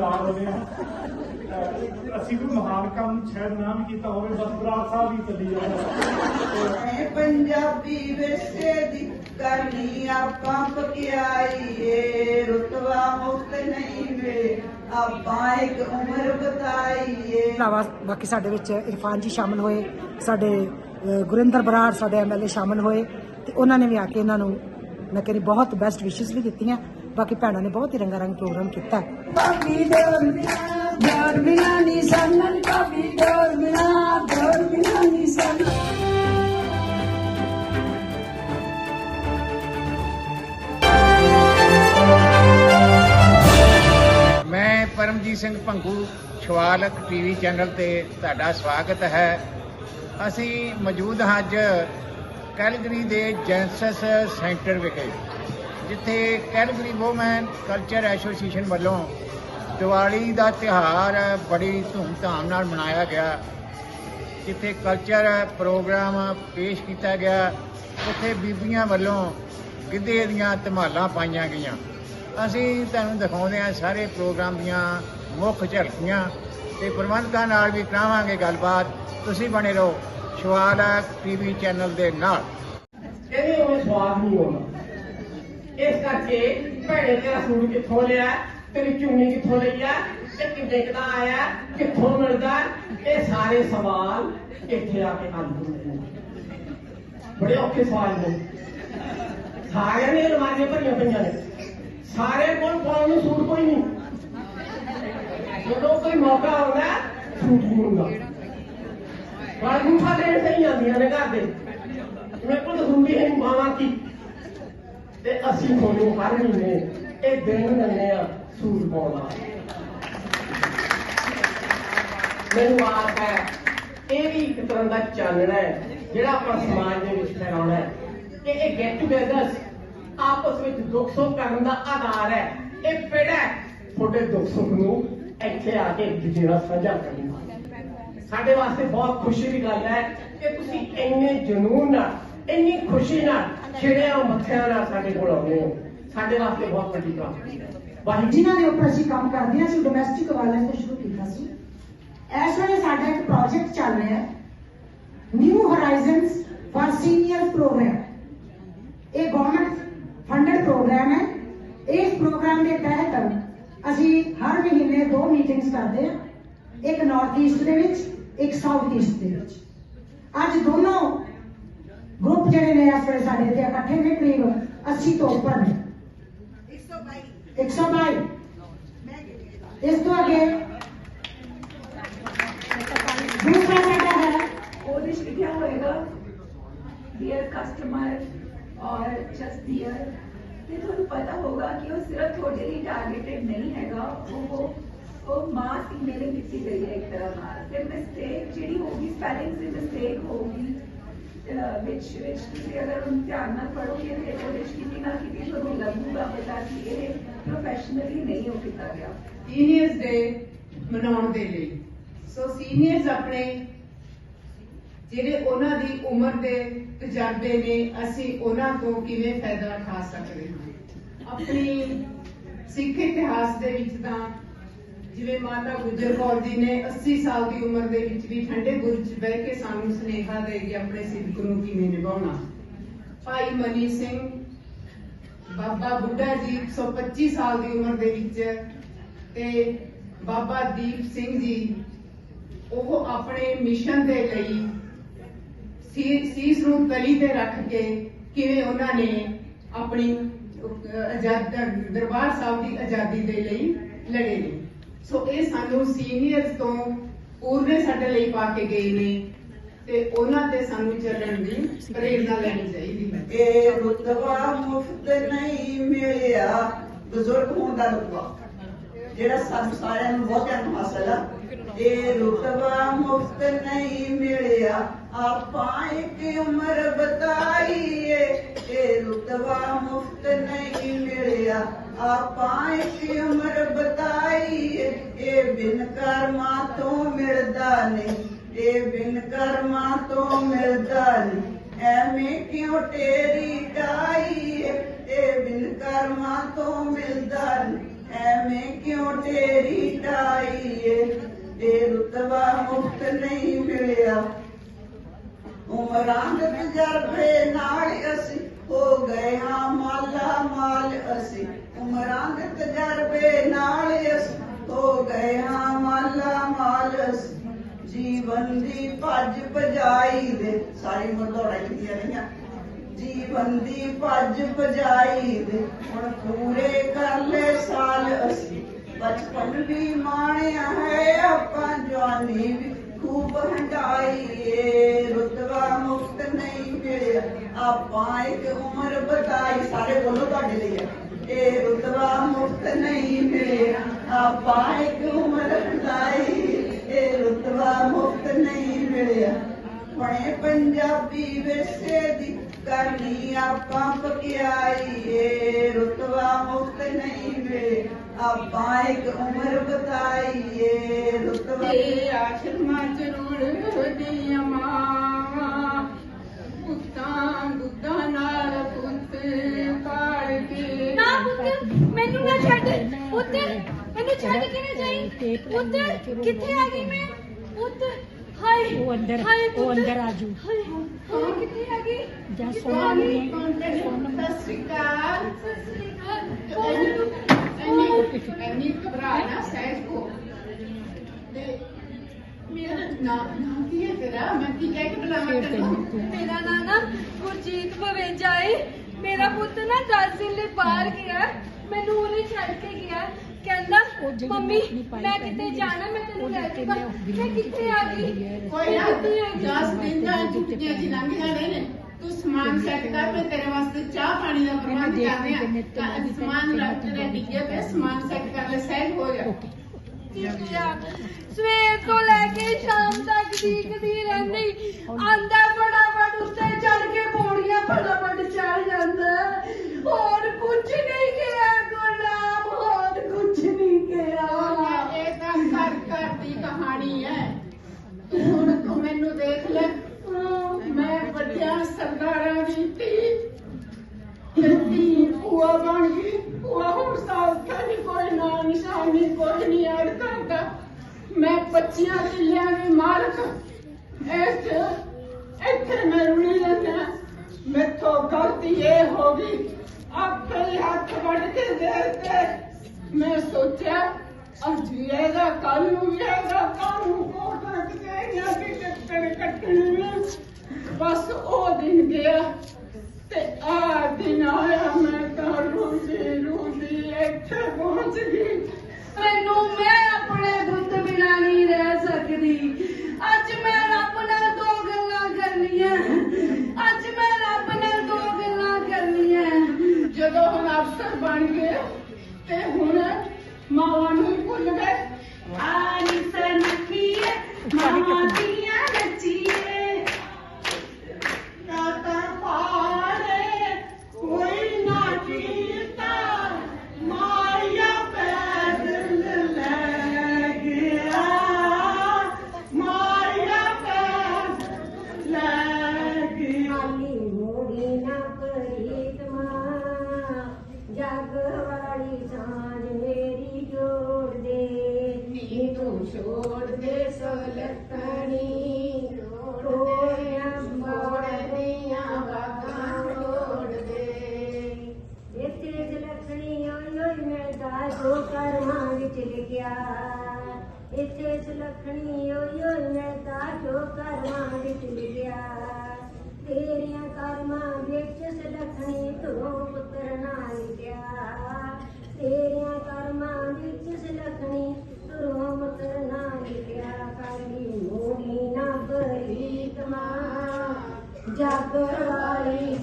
ਹੈਰਾਨ ਹੋ ਗਏ ਹਾਂ ਅਸੀਂ ਕੋਈ ਮਹਾਨ ਕੰਮ ਸ਼ਾਇਦ ਨਾ ਵੀ ਕੀਤਾ ਹੋਵੇ ਬਸ ਬਰਾੜ ਸਾਹਿਬ ਹੀ ਚੱਲੀ ਜਾਂਦਾ ਐ ਪੰਜਾਬੀ ਵਿਰਸੇ ਦੀ ਕਰਨੀ ਆਪਾਂ ਪਕਿਆਈ ਏ ਰੁਤਬਾ ਮੁਕਤ ਨਹੀਂ ਵੇ ਆਪਾਂ ਇੱਕ ਉਮਰ ਬਤਾਈਏ। ਇਲਾਵਾ ਬਾਕੀ ਸਾਡੇ ਵਿੱਚ ਇਰਫਾਨ ਜੀ ਸ਼ਾਮਲ ਹੋਏ ਸਾਡੇ ਗੁਰਿੰਦਰ ਬਰਾੜ ਸਾਡੇ ਐਮਐਲਏ ਸ਼ਾਮਲ ਹੋਏ ਤੇ ਉਹਨਾਂ ਨੇ ਵੀ ਆ ਕੇ ਇਹਨਾਂ ਨੂੰ ਮੈਂ ਕਹਿੰਦੀ ਬਹੁਤ ਬੈਸਟ ਵਿਸ਼ੇਸ ਵੀ ਦਿੱਤੀਆਂ ਬਾਕੀ ਭੈਣਾਂ ਨੇ ਬਹੁਤ ਹੀ ਰੰਗਾ ਰੰਗ ਪ੍ਰੋਗਰਾਮ ਕੀਤਾ। ਬਾਕੀ ਡੋਰ ਮਿਲਾ ਡੋਰ ਮਿਲਾ ਨੀ ਸੰਨਨ ਬਾਕੀ ਡੋਰ ਮਿਲਾ ਡੋਰ ਮਿਲਾ ਨੀ ਸੰਨਨ ਮੈਂ ਪਰਮਜੀਤ ਸਿੰਘ ਭੰਗੂ ਸ਼ਵਾਲਕ ਟੀਵੀ ਚੈਨਲ ਤੇ ਤੁਹਾਡਾ ਸਵਾਗਤ ਹੈ। ਅਸੀਂ ਮੌਜੂਦ ਹਾਂ ਅੱਜ ਕੈਲਗਰੀ ਦੇ ਜੈਂਸਸ ਸੈਂਟਰ ਵਿਖੇ। ਜਿੱਥੇ ਕੈਲਗਰੀ ਵੂਮਨ ਕਲਚਰ ਐਸੋਸੀਏਸ਼ਨ ਵੱਲੋਂ ਦੀਵਾਲੀ ਦਾ ਤਿਉਹਾਰ ਬੜੀ ਧੂਮ ਧਾਮ ਨਾਲ ਮਨਾਇਆ ਗਿਆ। ਜਿੱਥੇ ਕਲਚਰ ਪ੍ਰੋਗਰਾਮ ਪੇਸ਼ ਕੀਤਾ ਗਿਆ, ਉੱਥੇ ਬੀਬੀਆਂ ਵੱਲੋਂ ਗਿੱਧੇ ਦੀਆਂ ਧਮਾਲਾਂ ਪਾਈਆਂ ਗਈਆਂ। ਅਸੀਂ ਤੁਹਾਨੂੰ ਦਿਖਾਉਂਦੇ ਹਾਂ ਸਾਰੇ ਪ੍ਰੋਗਰਾਮ ਦੀਆਂ ਮੁੱਖ ਝਲਕੀਆਂ ਤੇ ਪ੍ਰਬੰਧਕਾਂ ਨਾਲ ਵੀ ਕਰਾਵਾਂਗੇ ਗੱਲਬਾਤ। ਤੁਸੀਂ ਬਣੇ ਰਹੋ ਸ਼ਵਾਲਕ ਟੀਵੀ ਚੈਨਲ ਦੇ ਨਾਲ। ਇਹਦੇ ਉਹ ਸਵਾਦ ਨਹੀਂ ਹੋਣਾ। ਇਸ ਕਰਕੇ ਭੈਣੇ ਤੇਰਾ ਸੂਟ ਕਿੱਥੋਂ ਲਿਆ? ਤੇਰੀ ਚੁੰਨੀ ਕਿੱਥੋਂ ਲਈ ਆ? ਤੇ ਕਿੰਨੇ ਕੁ ਦਾ ਆਇਆ? ਕਿੱਥੋਂ ਮਿਲਦਾ? ਇਹ ਸਾਰੇ ਸਵਾਲ ਇੱਥੇ ਆ ਕੇ ਹੱਲ ਹੁੰਦੇ ਨੇ। ਬੜੇ ਔਖੇ ਸਵਾਲ ਨੇ। ਸਾਰਿਆਂ ਨੇ ਅਲਮਾਰੀਆਂ ਭਰੀਆਂ ਪਈਆਂ ਨੇ। ਸਾਰੇ ਕੋਲ ਪਾਉਣ ਨੂੰ ਸੂਟ ਕੋਈ ਨਹੀਂ। ਜਦੋਂ ਕੋਈ ਮੌਕਾ ਆਉਂਦਾ, ਸੂਟ ਨਹੀਂ ਹੁੰਦਾ। ਪਰ ਗੁੰਫਾ ਦੇਣ ਸਹੀ ਆਉਂਦੀਆਂ ਨੇ ਘਰ ਦੇ। ਮੇਰੇ ਕੋਲ ਤਾਂ ਹੁੰਦੀ ਹੈ ਮਾਵਾ ਕੀ। ਤੇ ਅਸੀਂ ਤੁਹਾਨੂੰ ਹਰ ਮਹੀਨੇ ਇਹ ਦਿਨ ਦਿੰਦੇ ਆ ਸੂਟ ਪਾਉਣਾ। ਮੈਨੂੰ ਆਸ ਹੈ, ਇਹ ਵੀ ਇੱਕ ਤਰ੍ਹਾਂ ਦਾ ਚਾਨਣਾ ਹੈ, ਜਿਹੜਾ ਆਪਾਂ ਸਮਾਜ ਦੇ ਵਿੱਚ ਫੈਲਾਉਣਾ ਹੈ। ਕਿ ਇਹ ਗੈਟ ਟੂਗੇਦਰਸ ਆਪਸ ਵਿੱਚ ਦੁੱਖ ਸੁੱਖ ਕਰਨ ਦਾ ਆਧਾਰ ਹੈ। ਇਹ ਪੇੜਾ ਹੈ? ਤੁਹਾਡੇ ਦੁੱਖ ਸੁੱਖ ਨੂੰ ਇੱਥੇ ਆ ਕੇ ਜਿਹੜਾ ਸਾਂਝਾ ਕਰਨਾ। ਸਾਡੇ ਵਾਸਤੇ ਬਹੁਤ ਖੁਸ਼ੀ ਦੀ ਗੱਲ ਹੈ ਕਿ ਤੁਸੀਂ ਇੰਨੇ ਜਨੂਨ ਨਾਲ ਇੰਨੀ ਖੁਸ਼ੀ ਨਾਲ ਖਿੜਿਆਂ ਮੱਥਿਆਂ ਨਾਲ ਸਾਡੇ ਕੋਲ ਆਉਂਦੇ ਹੋ ਸਾਡੇ ਵਾਸਤੇ ਬਹੁਤ ਵੱਡੀ ਪ੍ਰਾਪਤੀ ਹੈ। ਵਾਹਿਗੁਰੂ ਜਿਨ੍ਹਾਂ ਦੇ ਉੱਪਰ ਅਸੀਂ ਕੰਮ ਕਰਦੇ ਹਾਂ ਅਸੀਂ ਡੋਮੈਸਟਿਕ ਵਾਇਲੈਂਸ ਤੋਂ ਸ਼ੁਰੂ ਕੀਤਾ ਸੀ। ਇਸ ਵੇਲੇ ਸਾਡਾ ਇੱਕ ਪ੍ਰੋਜੈਕਟ ਚੱਲ ਰਿਹਾ ਹੈ। New horizons for senior program ਇਹ ਗਵਰਨਮੈਂਟ ਫੰਡਡ ਪ੍ਰੋਗਰਾਮ ਹੈ। ਇਸ ਪ੍ਰੋਗਰਾਮ ਦੇ ਤਹਿਤ ਅਸੀਂ ਹਰ ਮਹੀਨੇ ਦੋ ਮੀਟਿੰਗਸ ਕਰਦੇ ਹਾਂ। ਇੱਕ ਨਾਰਥ ਈਸਟ ਦੇ ਵਿੱਚ, ਇੱਕ ਸਾਊਥ ਈਸਟ ਦੇ ਵਿੱਚ। ਅੱਜ ਦੋਨੋਂ ਗਰੁੱਪ ਜਿਹੜੇ ਨੇ ਇਸ ਵੇਲੇ ਸਾਡੇ ਤੇ ਇਕੱਠੇ ਨੇ, ਕਰੀਬ 80 ਤੋਂ ਉੱਪਰ ਨੇ। 122 ਇਸ ਤੋਂ ਅੱਗੇ ਦੂਸਰਾ ਸਾਡਾ ਹੈ। ਉਹਦੇ 'ਚ ਲਿਖਿਆ ਹੋਏਗਾ? ਡੀਅਰ ਕਸਟਮਰ ਔਰ ਜਸਟ ਡੀਅਰ ਤੇ ਤੁਹਾਨੂੰ ਪਤਾ ਹੋਗਾ ਕਿ ਉਹ ਸਿਰਫ ਤੁਹਾਡੇ ਲਈ ਟਾਰਗੇਟਡ ਨਹੀਂ ਹੈਗਾ। ਉਹ ਉਹ ਮਾਸ ਈਮੇਲਿੰਗ ਕੀਤੀ ਗਈ ਹੈ ਇੱਕ ਤਰ੍ਹਾਂ ਨਾਲ। ਤੇ ਮਿਸਟੇਕ ਜਿਹੜੀ ਹੋਗੀ ਸਪੈਲਿੰਗ ਦੀ ਮਿਸਟੇਕ ਹੋਗੀ ਅਹ ਵਿੱਚ ਵਿੱਚ ਤੁਸੀਂ ਅਗਰ ਧਿਆਨ ਨਾਲ ਪੜੋਗੇ ਤੇ ਉਹਦੇ 'ਚ ਕਿਤੇ ਨਾ ਕਿਤੇ ਤੁਹਾਨੂੰ ਲੱਗੂਗਾ ਪਤਾ ਕਿ ਇਹ ਪ੍ਰੋਫੈਸ਼ਨਲੀ ਨਹੀਂ ਹੋ ਕੀਤਾ ਗਿਆ। ਸੀਨੀਅਰਸ ਡੇ ਮਨਾਉਣ ਦੇ ਲਈ। ਸੋ ਸੀਨੀਅਰਸ ਆਪਣੇ, ਜਿਹੜੇ ਉਹਨਾਂ ਦੀ ਉਮਰ ਦੇ ਤਜਰਬੇ ਨੇ, ਅਸੀਂ ਉਹਨਾਂ ਤੋਂ ਕਿਵੇਂ ਫਾਇਦਾ ਉਠਾ ਸਕਦੇ ਹਾਂ? ਆਪਣੀ ਸਿੱਖ ਇਤਿਹਾਸ ਦੇ ਵਿੱਚ ਤਾਂ ਜਿਵੇਂ ਮਾਤਾ ਗੁਜਰ ਕੌਰ ਜੀ ਨੇ 80 ਸਾਲ ਦੀ ਉਮਰ ਦੇ ਵਿੱਚ ਵੀ ਠੰਡੇ ਬੁਰਜ ਬਹਿ ਕੇ ਸਾਨੂੰ ਸੁਨੇਹਾ ਦੇ ਕੇ ਆਪਣੇ ਸਿੱਖ ਨੂੰ ਕਿਵੇਂ ਨਿਭਾਉਣਾ। ਭਾਈ ਮਨੀ ਸਿੰਘ ਬਾਬਾ ਬੁੱਢਾ ਜੀ 125 ਸਾਲ ਦੀ ਉਮਰ ਦੇ ਵਿੱਚ ਤੇ ਬਾਬਾ ਦੀਪ ਸਿੰਘ ਜੀ ਉਹ ਆਪਣੇ ਮਿਸ਼ਨ ਦੇ ਲਈ ਸੀਸ ਨੂੰ ਤਲੀ ਤੇ ਰੱਖ ਕੇ ਕਿਵੇਂ ਉਹਨਾਂ ਨੇ ਆਪਣੀ ਅਹ, ਆਜ਼ਾਦ ਦਰਬਾਰ ਸਾਹਿਬ ਦੀ ਆਜ਼ਾਦੀ ਦੇ ਲਈ ਲੜੇ ਨੇ। ਸੋ ਇਹ ਸਾਨੂੰ ਸੀਨੀਅਰਸ ਤੋਂ ਪੂਰਨੇ ਸਾਡੇ ਲਈ ਪਾ ਕੇ ਗਏ ਨੇ ਤੇ ਉਹਨਾਂ ਤੇ ਸਾਨੂੰ ਚੱਲਣ ਦੀ ਪ੍ਰੇਰਣਾ ਲੈਣੀ ਚਾਹੀਦੀ ਹੈ। ਇਹ ਰੁਤਬਾ ਮੁਫਤ ਨਹੀਂ ਮਿਲਿਆ, ਬਜ਼ੁਰਗ ਹੋਣ ਦਾ ਰੁਤਬਾ। ਜਿਹੜਾ ਸਾਨੂੰ ਸਾਰਿਆਂ ਨੂੰ ਬਹੁਤ ਨੂੰ ਹਾਸਲ ਆ ਇਹ ਰੁਤਬਾ ਮੁਫਤ ਨਹੀਂ ਮਿਲਿਆ। ਆਪਾਂ ਇੱਕ ਉਮਰ ਬਤਾਈਏ, ਇਹ ਰੁਤਬਾ ਮੁਫਤ ਨਹੀਂ ਮਿਲਿਆ ਆਪਾਂ ਇੱਕ ਉਮਰ ਬਤਾਈਏ ਇਹ ਬਿਨ ਕਰਮਾਂ ਤੋਂ ਮਿਲਦਾ ਨਹੀਂ ਇਹ ਬਿਨ ਕਰਮਾਂ ਤੋਂ ਮਿਲਦਾ ਨਹੀਂ ਐਵੇਂ ਕਿਉਂ ਤੇਰੀ ਕਾਈ ਇਹ ਬਿਨ ਕਰਮਾਂ ਤੋਂ ਮਿਲਦਾ ਨਹੀਂ ਐਵੇਂ ਕਿਉਂ ਤੇਰੀ ਢਾਈ ਏ ਇਹ ਰੁਤਬਾ ਮੁਫਤ ਨਹੀਂ ਮਿਲਿਆ ਉਮਰਾਂ ਹੋ ਗਏ ਹਾਂ ਮਾਲਾ ਮਾਲ ਅਸੀਂ। ਉਮਰਾਂ ਦੇ ਤਜਰਬੇ ਨਾਲ ਅਸੀਂ ਹੋ ਗਏ ਹਾਂ ਮਾਲਾ ਮਾਲ ਅਸੀਂ। ਜੀਵਨ ਦੀ ਭੱਜ ਭਜਾਈ ਦੇ ਸਾਰੀ ਉਮਰ ਦੌੜਾਈ ਦੀਆਂ ਰਹੀਆਂ। ਜੀਵਨ ਦੀ ਭੱਜ ਭਜਾਈ ਦੇ ਹੁਣ ਪੂਰੇ ਕਰ ਲੈ ਸਾਲ ਅਸੀਂ। ਬਚਪਨ ਵੀ ਮਾਣਿਆ ਹੈ ਆਪਾਂ, ਜਵਾਨੀ ਵੀ ਖੂਬ ਹੰਡਾਈ ਏ। ਰੁਤਬਾ ਮੁਕਤ ਨਹੀਂ ਮਿਲਿਆ ਆਪਾਂ ਇੱਕ ਉਮਰ ਬਤਾਈ ਸਾਰੇ ਬੋਲੋ ਤੁਹਾਡੇ ਲਈ ਹੈ ਇਹ ਰੁਤਬਾ ਮੁਕਤ ਨਹੀਂ ਮਿਲਿਆ, ਆਪਾਂ ਇੱਕ ਉਮਰ ਬਤਾਈ ਇਹ ਰੁਤਬਾ ਮੁਕਤ ਨਹੀਂ ਮਿਲਿਆ। ਬਣੇ ਪੰਜਾਬੀ ਵਿਰਸੇ ਦੀ ਕਰਨੀ ਆਪਾਂ ਪਕਿਆਈ ਏ ਰੁਤਬਾ ਮੁਕਤ ਨਹੀਂ ਮਿਲੇ ਆਪਾਂ ਇੱਕ ਉਮਰ ਬਤਾਈ ਏ ਰੁਤਬਾ ਆਸ਼ਰਮਾਂ ਚ ਰੁੜਦੀਆਂ ਮਾਵਾਂ ਪੁੱਤਾਂ ਦੁੱਧਾਂ ਨਾਲ ਪੁੱਤ ਪਾਲ ਕੇ ਨਾ ਪੁੱਤ ਮੈਨੂੰ ਨਾ ਛੱਡ। ਪੁੱਤ ਮੈਨੂੰ ਛੱਡ ਕੇ ਨਾ ਜਾਈ? ਪੁੱਤ ਕਿੱਥੇ ਆ ਗਈ ਮੈਂ? ਪੁੱਤ ਹਾਏ ਉਹ ਅੰਦਰ- ਹਾਏ ਉਹ। ਅੰਦਰ ਆ ਜਾਊ। ਹਾਏ ਹਾਏ ਕਿੱਥੇ ਆ ਗਈ? ਜਾਂ ਸੋਨਾ? ਨਹੀਂ ਸਤਿ ਸ਼੍ਰੀ ਅਕਾਲ। ਸਤਿ ਸ੍ਰੀ ਅਕਾਲ। ਐਨੀ ਘਬਰਾ ਨਾ ਸਹਿਜ ਕੋ ਤੇ ਮੇਰਾ ਨਾਮ ਨਾਮ ਕੀ ਹੈ ਤੇਰਾ? ਮੈਂ ਕੀ ਕਹਿ ਕੇ ਬੁਲਾਵਾਂ ਤੈਨੂੰ ਤੂੰ ਮੇਰਾ ਨਾਂ ਨਾ ਗੁਰਜੀਤ ਭਵੇਜਾ ਏ ਮੇਰਾ ਪੁੱਤ ਨਾ 10 ਦਿਨ ਲਈ ਬਾਹਰ ਗਿਆ ਮੈਨੂੰ ਉਹਨੇ ਛੱਡ ਕੇ ਗਿਆ ਕਹਿੰਦਾ ਮੰਮੀ ਮੈਂ ਕਿਤੇ ਜਾਣਾ ਮੈਂ ਤੈਨੂੰ ਲੈ ਤੇ ਜਾਵਾਂ ਮੈਂ ਕਿੱਥੇ ਆ ਗਈ? ਕੋਈ ਨਾ ਕਿੱਥੇ ਆ ਗਈ? ਦਸ ਦਿਨ ਦਾ ਛੁੱਟੀਆਂ ਚ ਲੰਘ ਜਾਣੇ ਨੇ। ਤੂੰ ਸਮਾਨ ਸੈੱਟ ਕਰ ਮੈਂ ਤੇਰੇ ਵਾਸਤੇ ਚਾਹ ਪਾਣੀ ਦਾ ਪ੍ਰਬੰਧ ਕਰਦੇ ਆ ਤਾਂ ਸਮਾਨ ਰੱਖ ਤੇ ਡਿੱਗੇ ਪਏ ਸਮਾਨ ਸੈੱਟ ਕਰ ਲੈ ਸੈੱਟ ਹੋ ਜਾ। ਸਵੇਰ ਤੋਂ ਲੈ ਕੇ ਸ਼ਾਮ ਤੱਕ ਦੀਕਦੀ ਰਹਿੰਦੀ। ਆਂਦਾ ਫਟਾਫਟ ਉੱਤੇ ਚੜ ਕੇ ਪੌੜੀਆਂ ਫਟਾਫਟ ਚੜ ਜਾਂਦਾ। ਹੋਰ ਕੁਝ ਨਹੀਂ ਕਿਹਾ ਗੁਲਾਮ ਹੋਰ ਕੁਝ ਨਹੀਂ ਕਿਹਾ। ਇਹ ਤਾਂ ਘਰ ਘਰ ਦੀ ਕਹਾਣੀ ਹੈ। ਤੂੰ ਹੁਣ ਤੂੰ ਮੈਨੂੰ ਦੇਖ ਲੈ। ਮੈਂ ਵੱਡਿਆਂ ਸਰਦਾਰਾਂ ਦੀ ਧੀ। ਧੀ ਭੂਆ ਬਣ ਗਈ ਭੂਆ ਹੁਣ ਸਾਲ ਨਹੀਂ ਕੋਈ ਨਾਂ ਨਿਸ਼ਾਨ ਨਹੀਂ ਕੋਈ ਨਹੀਂ ਯਾਦ ਕਰਦਾ ਮੈਂ ਬੱਚਿਆਂ ਕਿੱਲਿਆਂ ਦੀ ਮਾਲਕ ਇਸ ਇੱਥੇ ਮੈਂ ਰੁਲੀ ਰਹਿਣਾ ਮੈਥੋਂ ਗਲਤੀ ਇਹ ਹੋ ਗਈ ਆਪੇ ਹੀ ਹੱਥ ਵੜ ਕੇ ਦੇ ਤੇ ਮੈਂ ਸੋਚਿਆ ਅੱਜ ਵੀ ਇਹਦਾ ਕੱਲ ਨੂੰ ਵੀ ਇਹਦਾ ਕੱਲ ਨੂੰ ਜਗ ਵਾਲੀ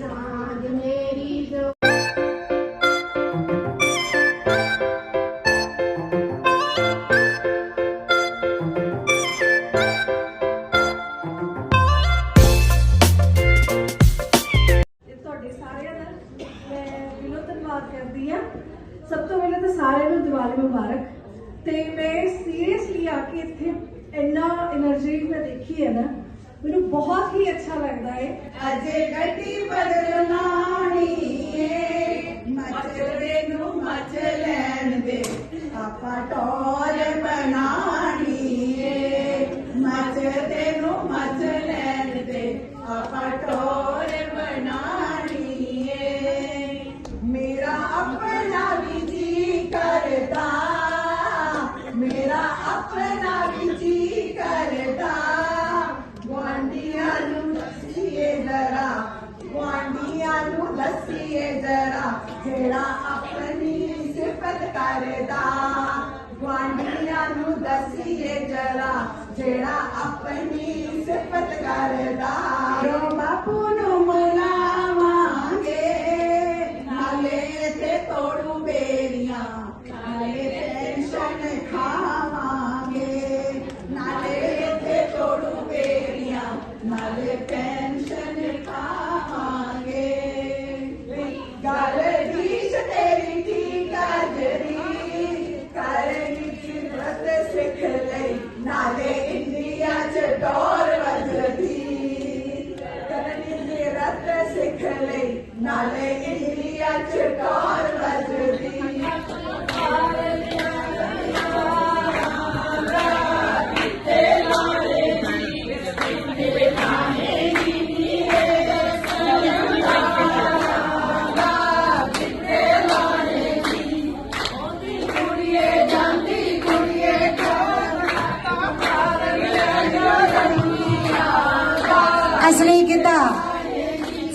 ਅਸਲੀ ਕਿੱਦਾਂ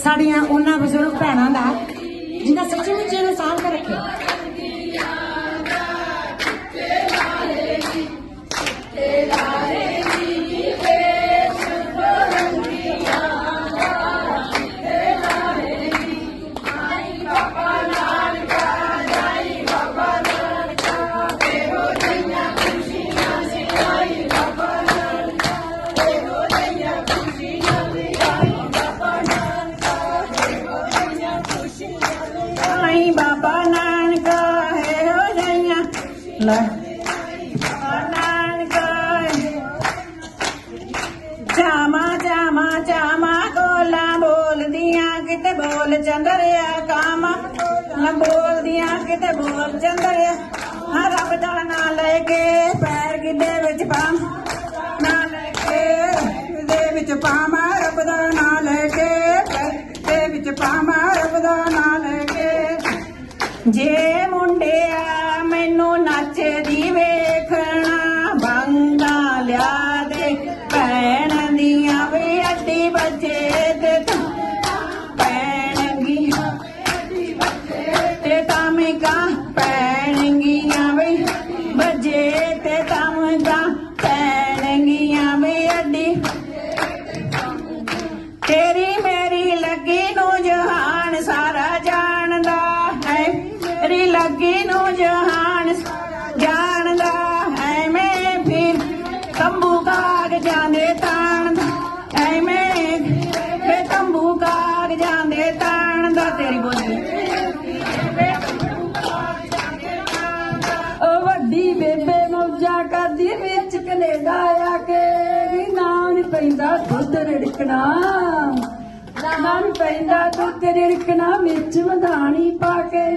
ਸਾਡੀਆਂ ਉਹਨਾਂ ਬਜ਼ੁਰਗ ਭੈਣਾਂ ਦਾ ਲੈ ਕੇ ਪੈਰ ਗਿੱਲੇ ਵਿੱਚ ਪਾਵਾਂ, ਨਾ ਲੈ ਕੇ ਦੇ ਵਿੱਚ ਪਾਵਾਂ, ਰੱਬ ਦਾ ਨਾਂ ਲੈ ਕੇ ਦੇ ਵਿੱਚ ਪਾਵਾਂ, ਰੱਬ ਦਾ ਨਾਂ ਲੈ ਕੇ। ਜੇ ਮੁੰਡਿਆ ਕਾਗਜ਼ਾਂ ਦੇ ਤਾਣਦਾ ਐ ਮੈਂ ਵੇ ਤੰਬੂ ਕਾਗਜ਼ਾਂ ਦੇ ਤਾਣਦਾ ਤੇਰੀ ਬੋਲੀ। ਉਹ ਵੱਡੀ ਬੇਬੇ ਮੌਜਾਂ ਕਰਦੀ ਵਿੱਚ ਕਨੇਡਾ ਆ ਕੇ। ਵੀ ਨਾਂ ਪੈਂਦਾ ਦੁੱਧ ਰਿੜਕਣਾ। ਨਾਂ ਪੈਂਦਾ ਦੁੱਧ ਰਿੜਕਣਾ ਵਿੱਚ ਮਧਾਣੀ ਪਾ ਕੇ।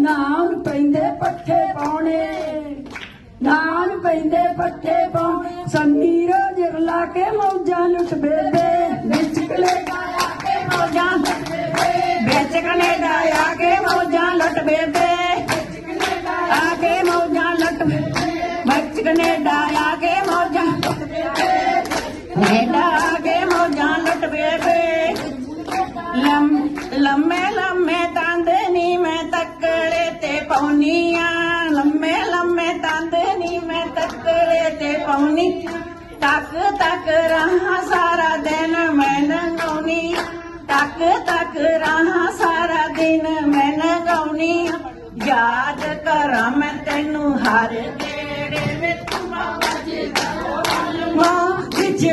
ਨਾਂ ਪੈਂਦੇ ਪੱਠੇ ਪਾਉਣੇ। ਨਾਂ ਪੈਂਦੇ ਪੱਠੇ ਪਾਉਣੇ। ਸੰਨੀ ਰੋਜ਼ ਕੇ ਮੌਜਾਂ ਲੁੱਟ ਬੇਬੇ। ਵਿੱਚ ਕੈਨੇਡਾ ਆ ਕੇ ਮੌਜਾਂ ਵਿੱਚ ਕੈਨੇਡਾ ਆ ਕੇ ਮੌਜਾਂ ਲੁੱਟ ਬੇਬੇ। ਆ ਕੇ ਮੌਜਾਂ ਲੁੱਟ ਵਿੱਚ ਕੈਨੇਡਾ ਆ ਕੇ ਮੌਜਾਂ ਕੈਨੇਡਾ ਆ ਕੇ ਦਿਨ ਮੈਂ ਨਗਾਉਣੀ ਤੱਕ ਤੱਕ ਰਹਾ ਸਾਰਾ ਦਿਨ ਮੈਂ ਨਗਾਉਣੀ ਯਾਦ ਕਰਾਂ ਮੈਂ ਤੈਨੂੰ ਹਰ ਗੇੜੇ ਵਿੱਚ। ਮਾਂ ਵਿੱਚ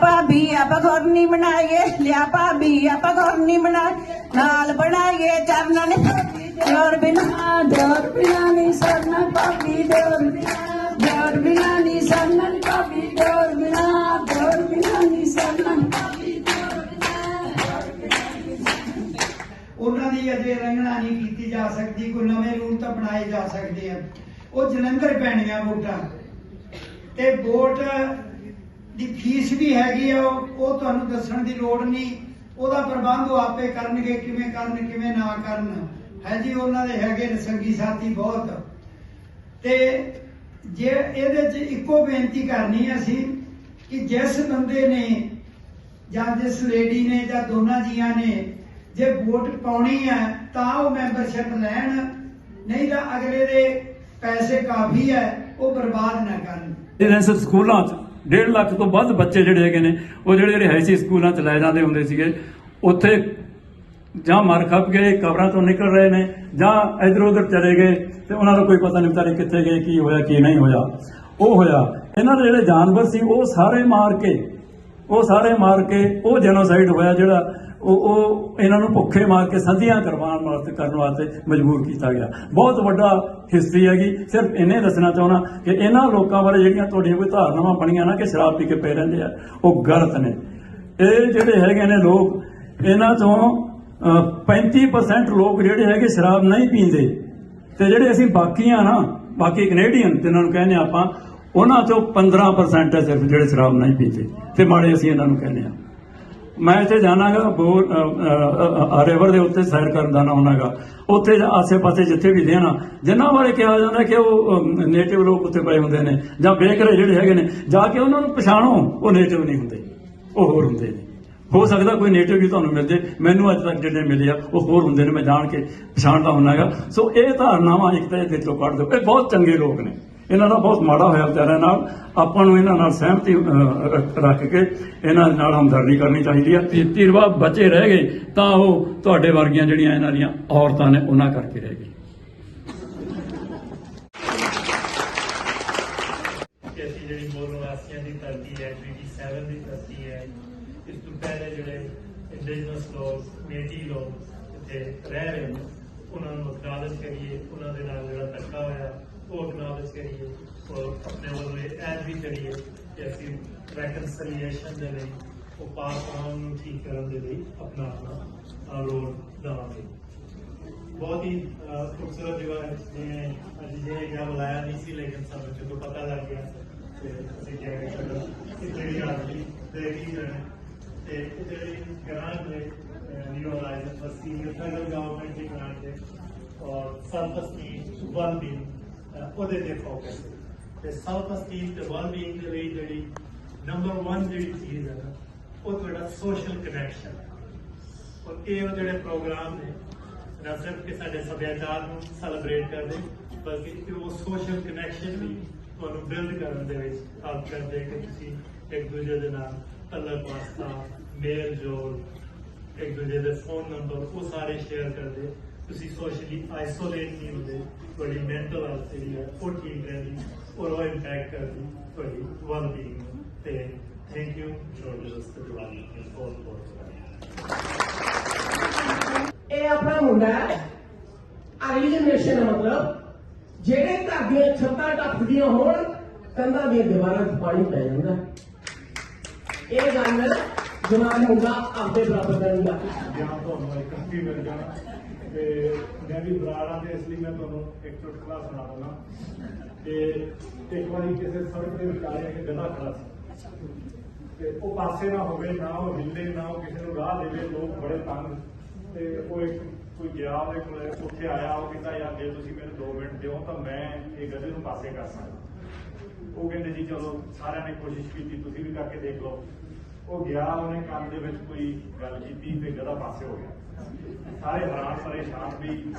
ਭਾਬੀ ਆਪਾਂ ਘੋਰਨੀ ਬਣਾਈਏ। ਲਿਆ ਭਾਬੀ ਆਪਾਂ ਘੋਰਨੀ ਬਣਾਏ ਨਾਲ ਬਣਾਈਏ ਚਰਨਾਂ ਨੇ। ਹੋਰ ਬਿਨਾ ਦਿਓਰ ਬਿਨਾ ਨਹੀਂ ਸਰਨਾ ਭਾਬੀ ਦਿਓਰ ਦਿਓਰ ਬਿਨਾ ਨਹੀਂ ਸਰਨਾ ਭਾਬੀ ਦਿਓਰ ਬਿਨਾ ਦਿਓਰ ਬਿਨਾ ਨਹੀਂ ਸਰਨਾ ਉਹਨਾਂ ਦੀ ਅਜੇ ਰੰਗਣਾ ਨਹੀਂ ਕੀਤੀ ਜਾ ਸਕਦੀ ਕੋਈ ਨਵੇਂ ਰੂਲ ਤਾਂ ਬਣਾਏ ਜਾ ਸਕਦੇ ਆ। ਉਹ ਜਲੰਧਰ ਪੈਣੀਆਂ ਵੋਟਾਂ। ਤੇ ਵੋਟ ਦੀ ਫੀਸ ਵੀ ਹੈਗੀ ਆ, ਉਹ ਤੁਹਾਨੂੰ ਦੱਸਣ ਦੀ ਲੋੜ ਨਹੀਂ। ਉਹਦਾ ਪ੍ਰਬੰਧ ਉਹ ਆਪੇ ਕਰਨਗੇ, ਕਿਵੇਂ ਕਰਨ, ਕਿਵੇਂ ਨਾ ਕਰਨ। ਹੈ ਜੀ, ਉਹਨਾਂ ਦੇ ਹੈਗੇ ਨੇ ਸੰਗੀ ਸਾਥੀ ਬਹੁਤ। ਤੇ ਜੇ ਇਹਦੇ 'ਚ ਇੱਕੋ ਬੇਨਤੀ ਕਰਨੀ ਹੈ ਅਸੀਂ, ਕਿ ਜਿਸ ਬੰਦੇ ਨੇ ਜਾਂ ਜਿਸ ਲੇਡੀ ਨੇ ਜਾਂ ਦੋਨਾਂ ਜੀਆਂ ਨੇ ਜੇ ਵੋਟ ਪਾਉਣੀ ਹੈ ਤਾਂ ਉਹ ਮੈਂਬਰਸ਼ਿਪ ਲੈਣ। ਨਹੀਂ ਤਾਂ ਅਗਲੇ ਦੇ ਪੈਸੇ ਕਾਫੀ ਹੈ ਉਹ ਬਰਬਾਦ ਨਾ ਕਰਨ। ਇਹਨਾਂ ਸ ਸਕੂਲਾਂ 'ਚ। 1.5 ਲੱਖ ਤੋਂ ਵੱਧ ਬੱਚੇ ਜਿਹੜੇ ਹੈਗੇ ਨੇ, ਉਹ ਜਿਹੜੇ ਰਿਹਾਇਸ਼ੀ ਸਕੂਲਾਂ 'ਚ ਲੈ ਜਾਂਦੇ ਹੁੰਦੇ ਸੀਗੇ, ਉੱਥੇ ਜਾਂ ਮਰ ਖੱਪ ਗਏ, ਕਬਰਾਂ ਤੋਂ ਨਿਕਲ ਰਹੇ ਨੇ, ਜਾਂ ਇਧਰ ਉਧਰ ਚਲੇ ਗਏ, ਤੇ ਉਹਨਾਂ ਦਾ ਕੋਈ ਪਤਾ ਨਹੀਂ ਵਿਚਾਰੇ ਕਿੱਥੇ ਗਏ, ਕੀ ਹੋਇਆ, ਕੀ ਨਹੀਂ ਹੋਇਆ। ਉਹ ਹੋਇਆ, ਇਹਨਾਂ ਦੇ ਜਿਹੜੇ ਜਾਨਵਰ ਸੀ, ਉਹ ਸਾਰੇ ਮਾਰ ਕੇ, ਉਹ ਸਾਰੇ ਮਾਰ ਕੇ, ਉਹ ਜੈਨੋਸਾਈਡ ਹੋਇਆ ਜਿਹੜਾ ਉਹ ਉਹ ਇਹਨਾਂ ਨੂੰ ਭੁੱਖੇ ਮਾਰ ਕੇ ਸੰਧੀਆਂ ਕਰਵਾਉਣ ਵਾਸਤੇ ਕਰਨ ਵਾਸਤੇ ਮਜਬੂਰ ਕੀਤਾ ਗਿਆ। ਬਹੁਤ ਵੱਡਾ ਹਿਸਟਰੀ ਹੈਗੀ। ਸਿਰਫ ਇਹਨੇ ਦੱਸਣਾ ਚਾਹੁੰਦਾ ਕਿ ਇਹਨਾਂ ਲੋਕਾਂ ਬਾਰੇ ਜਿਹੜੀਆਂ ਤੁਹਾਡੀਆਂ ਕੋਈ ਧਾਰਨਾਵਾਂ ਬਣੀਆਂ ਨਾ ਕਿ ਸ਼ਰਾਬ ਪੀ ਕੇ ਪਏ ਰਹਿੰਦੇ ਆ ਉਹ ਗਲਤ ਨੇ। ਇਹ ਜਿਹੜੇ ਹੈਗੇ ਨੇ ਲੋਕ ਇਹਨਾਂ ਤੋਂ ਅਹ, 35% ਲੋਕ ਜਿਹੜੇ ਹੈਗੇ ਸ਼ਰਾਬ ਨਹੀਂ ਪੀਂਦੇ। ਤੇ ਜਿਹੜੇ ਅਸੀਂ ਬਾਕੀ ਆ ਨਾ ਬਾਕੀ ਕੈਨੇਡੀਅਨ ਜਿਨ੍ਹਾਂ ਨੂੰ ਕਹਿੰਦੇ ਆਪਾਂ ਉਹਨਾਂ ਚੋਂ 15% ਹੈ ਸਿਰਫ ਜਿਹੜੇ ਸ਼ਰਾਬ ਨਹੀਂ ਪੀਂਦੇ। ਤੇ ਮਾੜੇ ਅਸੀਂ ਇਹਨਾਂ ਨੂੰ ਕਹਿੰਦੇ ਆ। ਮੈਂ ਇੱਥੇ ਜਾਣਾਗਾ, ਬੋਰ ਰਿਵਰ ਦੇ ਉੱਤੇ ਸੈਰ ਕਰਨ ਦਾ ਨਾ ਹੁੰਨਾਗਾ। ਉੱਥੇ ਆਸੇ-ਪਾਸੇ ਜਿੱਥੇ ਵੀ ਦੇਣਾ, ਜਿਨ੍ਹਾਂ ਬਾਰੇ ਕਿਹਾ ਜਾਂਦਾ ਕਿ ਉਹ ਨੇਟਿਵ ਲੋਕ ਉੱਥੇ ਪਏ ਹੁੰਦੇ ਨੇ, ਜਾਂ ਬੇਕਰੇ ਜਿਹੜੇ ਹੈਗੇ ਨੇ, ਜਾ ਕੇ ਉਹਨਾਂ ਨੂੰ ਪਛਾਣੋ, ਉਹ ਨੇਟਿਵ ਨਹੀਂ ਹੁੰਦੇ, ਉਹ ਹੋਰ ਹੁੰਦੇ ਨੇ। ਹੋ ਸਕਦਾ ਕੋਈ ਨੇਟਿਵ ਵੀ ਤੁਹਾਨੂੰ ਮਿਲ ਜੇ, ਮੈਨੂੰ ਅੱਜ ਤੱਕ ਜਿਹੜੇ ਮਿਲੇ ਆ, ਉਹ ਹੋਰ ਹੁੰਦੇ ਨੇ, ਮੈਂ ਜਾਣ ਕੇ ਪਛਾਣਦਾ ਹੁੰਨਾਗਾ। ਸੋ ਇਹ ਧਾਰਨਾਵਾਂ ਇੱਕ ਤਾਂ ਇਹਦੇ ਤੋਂ ਕੱਢ ਦਿਓ, ਇਹ ਬਹੁਤ ਚੰਗੇ ਲੋਕ ਨੇ। ਇਹਨਾਂ ਦਾ ਬਹੁਤ ਮਾੜਾ ਹੋਇਆ ਵਿਚਾਰਿਆਂ ਨਾਲ। ਆਪਾਂ ਨੂੰ ਇਹਨਾਂ ਨਾਲ ਸਹਿਮਤੀ ਰੱਖ- ਕੇ ਇਹਨਾਂ ਨਾਲ ਹਮਦਰਦੀ ਕਰਨੀ ਚਾਹੀਦੀ ਹੈ ਰੀਤੀ ਰਿਵਾਜ ਬਚੇ ਰਹਿ ਗਏ ਤਾਂ ਉਹ ਤੁਹਾਡੇ ਵਰਗੀਆਂ ਜਿਹੜੀਆਂ ਇਹਨਾਂ ਦੀਆਂ ਔਰਤਾਂ ਨੇ ਉਹਨਾਂ ਕਰਕੇ ਰਹਿ ਗਏ। ਕਿ ਅਸੀਂ ਜਿਹੜੀ ਮੂਲ ਨਿਵਾਸੀਆਂ ਦੀ ਧਰਤੀ ਹੈ ਟ੍ਰੀਟੀ 7 ਦੀ ਧਰਤੀ ਹੈ ਇਸ ਤੋਂ ਪਹਿਲੇ ਜਿਹੜੇ ਇੰਡੀਜਨਸ ਲੋਕ ਨੇਟੀ ਲੋਕ ਇੱਥੇ ਰਹਿ ਰਹੇ ਨੇ ਉਹਨਾਂ ਨੂੰ ਅਕਨਾਲਜ ਕਰੀਏ ਉਹਨਾਂ ਦੇ ਨਾਲ ਜਿਹੜਾ ਧੱਕਾ ਹੋਇਆ ਉਹ ਅਕਨਾਲਜ ਕਰੀਏ ਔਰ ਆਪਣੇ ਵੱਲੋਂ ਇਹ ਐਡ ਵੀ ਕਰੀਏ ਕਿ ਅਸੀਂ ਰੈਕਨਸੀਲੀਏਸ਼ਨ ਦੇ ਲਈ ਉਹ ਪਾਸ ਨੂੰ ਠੀਕ ਕਰਨ ਦੇ ਲਈ ਆਪਣਾ ਆਪਣਾ ਰੋਲ ਦਵਾਂਗੇ ਬਹੁਤ ਹੀ ਅਹ, ਖੂਬਸੂਰਤ ਜਗ੍ਹਾ ਹੈ ਜਿਵੇਂ ਅੱਜ ਜੇ ਕਿਹਾ ਬੁਲਾਇਆ ਨਹੀਂ ਸੀ ਲੇਕਿਨ ਸਾਨੂੰ ਜਦੋਂ ਪਤਾ ਲੱਗ ਗਿਆ। ਤੇ ਅਸੀਂ ਕਿਹਾ ਕਿ ਚਲੋ ਕਿਤੇ ਵੀ ਆਦਮੀ ਦੇਖ ਹੀ ਜਾਣਾ ਤੇ ਇਹ ਜਿਹੜੀ ਗ੍ਰਾਂਟ ਦੇ new horizon for senior federal government the grant ਹੈ ਔਰ ਸੈਲਫ ਅਸਟੀਮ ਵੈਲ ਬੀਇੰਗ ਉਹਦੇ ਤੇ ਫੋਕਸ ਤੇ ਸੈਲਫ ਅਸਟੀਮ ਤੇ ਵੈਲ ਦੇ ਲਈ ਜਿਹੜੀ ਨੰਬਰ 1 ਜਿਹੜੀ ਚੀਜ਼ ਹੈ ਉਹ ਤੁਹਾਡਾ ਸੋਸ਼ਲ ਕਨੈਕਸ਼ਨ ਔਰ ਇਹ ਜਿਹੜੇ ਪ੍ਰੋਗਰਾਮ ਨੇ, ਨਾ ਸਿਰਫ ਕਿ ਸਾਡੇ ਸੱਭਿਆਚਾਰ ਨੂੰ ਸੈਲੀਬ੍ਰੇਟ ਕਰਦੇ, ਬਲਕਿ ਉਹ ਸੋਸ਼ਲ ਕਨੈਕਸ਼ਨ ਵੀ ਤੁਹਾਨੂੰ ਬਿਲਡ ਕਰਨ ਦੇ ਵਿੱਚ ਹੈਲਪ ਕਰਦੇ ਕਿ ਤੁਸੀਂ ਇੱਕ ਦੂਜੇ ਦੇ ਨਾਲ ਤਲਕ ਵਾਸਤਾ ਮੇਲ ਜੋਲ, ਇੱਕ ਦੂਜੇ ਦੇ ਫੋਨ ਨੰਬਰ ਉਹ ਸਾਰੇ ਸ਼ੇਅਰ ਕਰਦੇ। ਤੁਸੀਂ ਸੋਸ਼ਲੀ ਆਈਸੋਲੇਟ ਨਹੀਂ ਹੁੰਦੇ ਤੁਹਾਡੀ ਮੈਂਟਲ ਹੈਲਥ ਜਿਹੜੀ ਹੈ ਉਹ ਠੀਕ ਰਹਿੰਦੀ ਔਰ ਉਹ ਇੰਪੈਕਟ ਕਰਦੀ ਤੁਹਾਡੀ ਵੈਲ ਬੀਇੰਗ ਤੇ thank you for this Diwali ਬਹੁਤ ਬਹੁਤ ਇਹ ਆਪਣਾ ਮੁੰਡਾ ਅਗਲੀ ਜਨਰੇਸ਼ਨ ਹੈ ਮਤਲਬ ਜਿਹੜੇ ਘਰ ਦੀਆਂ ਛੱਤਾਂ ਟੱਪਦੀਆਂ ਹੋਣ ਕੰਧਾਂ ਦੀਆਂ ਦੀਵਾਰਾਂ 'ਚ ਪਾਣੀ ਪੈ ਜਾਂਦਾ ਇਹ ਗੱਲ ਜਵਾਨ ਮੁੰਡਾ ਆਪਦੇ ਬਰਾਬਰ ਦਾ ਜਾਂ ਤੁਹਾਨੂੰ ਇੱਕ ਮਿਲ ਜਾਣਾ। ਤੇ ਮੈਂ ਵੀ ਬਰਾੜਾ ਤੇ ਇਸ ਲਈ ਮੈਂ ਤੁਹਾਨੂੰ ਇੱਕ ਚੁਟਕਲਾ ਸੁਣਾ ਦਿੰਦਾ। ਤੇ ਇੱਕ ਵਾਰੀ ਕਿਸੇ ਸੜਕ ਦੇ ਵਿਚਾਲੇ ਇੱਕ ਗਧਾ ਖੜਾ ਸੀ। ਤੇ ਉਹ ਪਾਸੇ ਨਾ ਹੋਵੇ ਨਾ ਉਹ ਹਿੱਲੇ ਨਾ ਉਹ ਕਿਸੇ ਨੂੰ ਰਾਹ ਦੇਵੇ ਲੋਕ ਬੜੇ ਤੰਗ। ਤੇ ਉਹ ਇੱਕ ਕੋਈ ਗਿਆ ਉਹਦੇ ਕੋਲੇ ਉੱਥੇ ਆਇਆ ਉਹ ਕਹਿੰਦਾ ਯਾਰ ਜੇ ਤੁਸੀਂ ਮੈਨੂੰ 2 ਮਿੰਟ ਦਿਓ ਤਾਂ ਮੈਂ ਇਹ ਗਧੇ ਨੂੰ ਪਾਸੇ ਕਰ ਸਕਦਾ। ਉਹ ਕਹਿੰਦੇ ਜੀ ਚਲੋ ਸਾਰਿਆਂ ਨੇ ਕੋਸ਼ਿਸ਼ ਕੀਤੀ ਤੁਸੀਂ ਵੀ ਕਰਕੇ ਦੇਖ ਲਓ। ਉਹ ਗਿਆ, ਉਹਨੇ ਕੰਨ ਦੇ ਵਿੱਚ ਕੋਈ ਗੱਲ ਕੀਤੀ ਤੇ ਗਧਾ ਪਾਸੇ ਹੋ ਗਿਆ। ਸਾਰੇ ਹੈਰਾਨ, ਪਰੇਸ਼ਾਨ ਵੀ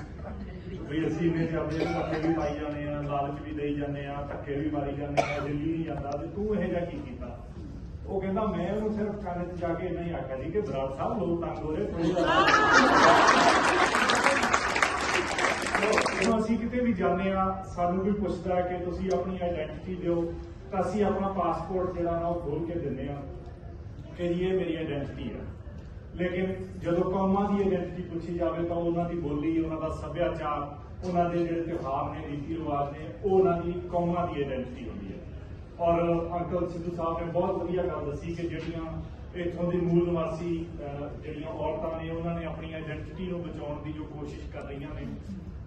ਵੀ ਅਸੀਂ ਨੇ ਜਾਂਦੇ ਧੱਕੇ ਵੀ ਪਾਈ ਜਾਂਦੇ ਆ ਲਾਲਚ ਵੀ ਦੇਈ ਜਾਂਦੇ ਆ ਧੱਕੇ ਵੀ ਮਾਰੀ ਜਾਂਦੇ ਆ ਦਿੱਲੀ ਨਹੀਂ ਜਾਂਦਾ। ਤੇ ਤੂੰ ਇਹ ਜਿਹਾ ਕੀ ਕੀਤਾ? ਉਹ ਕਹਿੰਦਾ, ਮੈਂ ਉਹਨੂੰ ਸਿਰਫ ਕੰਨ ਜਾ ਕੇ ਇੰਨਾ ਹੀ ਆਖਿਆ ਸੀ ਕਿ ਬਰਾੜ ਸਾਹਿਬ ਲੋਕ ਤੰਗ ਹੋ ਰਹੇ ਥੋੜੀ ਅਸੀਂ ਕਿਤੇ ਵੀ ਜਾਂਦੇ ਆ ਸਾਨੂੰ ਵੀ ਪੁੱਛਦਾ ਕਿ ਤੁਸੀਂ ਆਪਣੀ ਆਇਡੈਂਟੀਟੀ ਦਿਓ, ਤਾਂ ਅਸੀਂ ਆਪਣਾ ਪਾਸਪੋਰਟ ਜਿਹੜਾ ਨਾ ਉਹ ਖੋਲ ਕੇ ਦਿੰਦੇ ਆ ਕਿ ਜੀ ਇਹ ਮੇਰੀ ਆਇਡੈਂਟੀਟੀ ਹੈ ਲੇਕਿਨ ਜਦੋਂ ਕੌਮਾਂ ਦੀ ਆਇਡੈਂਟੀਟੀ ਪੁੱਛੀ ਜਾਵੇ ਤਾਂ ਉਹਨਾਂ ਦੀ ਬੋਲੀ, ਉਹਨਾਂ ਦਾ ਸੱਭਿਆਚਾਰ, ਉਹਨਾਂ ਦੇ ਜਿਹੜੇ ਤਿਉਹਾਰ ਨੇ, ਰੀਤੀ ਰਿਵਾਜ ਨੇ, ਉਹ ਉਹਨਾਂ ਦੀ ਕੌਮਾਂ ਦੀ ਆਇਡੈਂਟੀਟੀ ਹੁੰਦੀ ਹੈ। ਔਰ ਅੰਕਲ ਸਿੱਧੂ ਸਾਹਿਬ ਨੇ ਬਹੁਤ ਵਧੀਆ ਗੱਲ ਦੱਸੀ ਕਿ ਜਿਹੜੀਆਂ ਇੱਥੋਂ ਦੇ ਮੂਲ ਨਿਵਾਸੀ ਜਿਹੜੀਆਂ ਔਰਤਾਂ ਨੇ, ਉਹਨਾਂ ਨੇ ਆਪਣੀ ਆਇਡੈਂਟੀਟੀ ਨੂੰ ਬਚਾਉਣ ਦੀ ਜੋ ਕੋਸ਼ਿਸ਼ ਕਰ ਰਹੀਆਂ ਨੇ,